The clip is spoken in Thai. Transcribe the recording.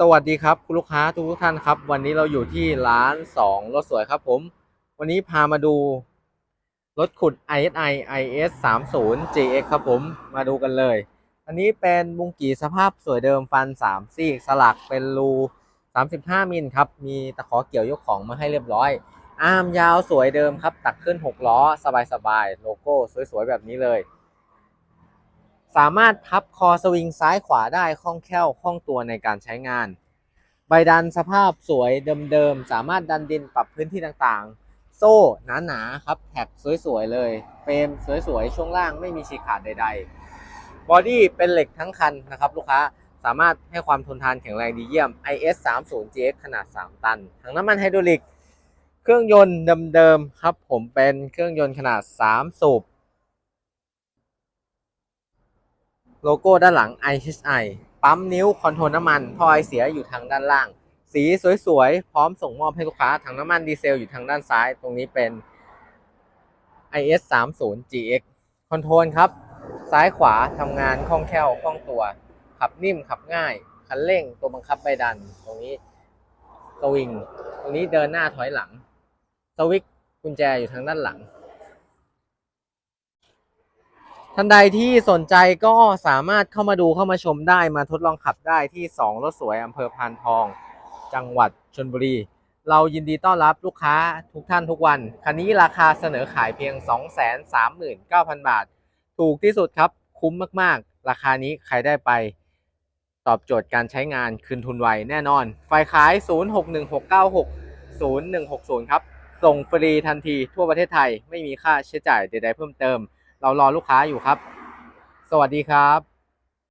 สวัสดีครับคุณลูกค้าทุกท่านครับ วันนี้เราอยู่ที่ร้านสองรถสวยครับผม วันนี้พามาดูรถขุด ISI IS 3 0 GX ครับผมมาดูกันเลย อันนี้เป็นบุงกีสภาพสวยเดิมฟัน 3 ซี่สลักเป็นรู 35 มิลครับ มีตะขอเกี่ยวยกของมาให้เรียบร้อยอาร์มยาวสวยเดิมครับ ตักขึ้น 6 ล้อ สบายๆโลโก้สวยๆแบบนี้เลย สามารถพับคอสวิงซ้ายขวาได้คล่องแคล่วคล่องตัวในการใช้งาน ใบดันสภาพสวยเดิมๆ สามารถดันดินปรับพื้นที่ต่างๆ โซ่หนาๆครับแท็กสวยๆเลย เฟรมสวยๆ ช่วงล่างไม่มีฉีกขาดใดๆ บอดี้เป็นเหล็กทั้งคันนะครับลูกค้าสามารถให้ความทนทานแข็งแรงดีเยี่ยม IS 3 0 GX ขนาด 3 ตัน ถังน้ำมันไฮดรอลิก เครื่องยนต์เดิมๆครับผมเป็นเครื่องยนต์ขนาด 3 สูบ โลโก้ด้านหลัง IHI ปั๊มนิ้วคอนโทรลน้ำมันท่อไอเสียอยู่ทางด้านล่าง สีสวยๆ พร้อมส่งมอบให้ลูกค้าถังน้ำมันดีเซลอยู่ทางด้านซ้าย ตรงนี้เป็น IS 3 0 GX คอนโทรลครับ ซ้ายขวาทำงานคล่องแคล่วคล่องตัว ขับนิ่มขับง่าย คันเร่งตัวบังคับใบดัน ตรงนี้สวิง ตรงนี้เดินหน้าถอยหลังสวิตช์กุญแจอยู่ทางด้านหลัง ท่านใดที่สนใจก็สามารถเข้ามาดูเข้ามาชมได้มาทดลองขับได้ที่ 2 รถสวยอำเภอพานทอง จังหวัดชนบุรี เรายินดีต้อนรับลูกค้าทุกท่านทุกวัน คันนี้ราคาเสนอขายเพียง 239,000 บาท ถูกที่สุดครับคุ้มมากๆ ราคานี้ใครได้ไป ตอบโจทย์การใช้งานคืนทุนไวแน่นอน ไฟขาย 0616960160 ครับ ส่งฟรีทันทีทั่วประเทศไทยไม่มีค่าใช้จ่ายใดๆเพิ่มเติม เรารอลูกค้าอยู่ครับ สวัสดีครับ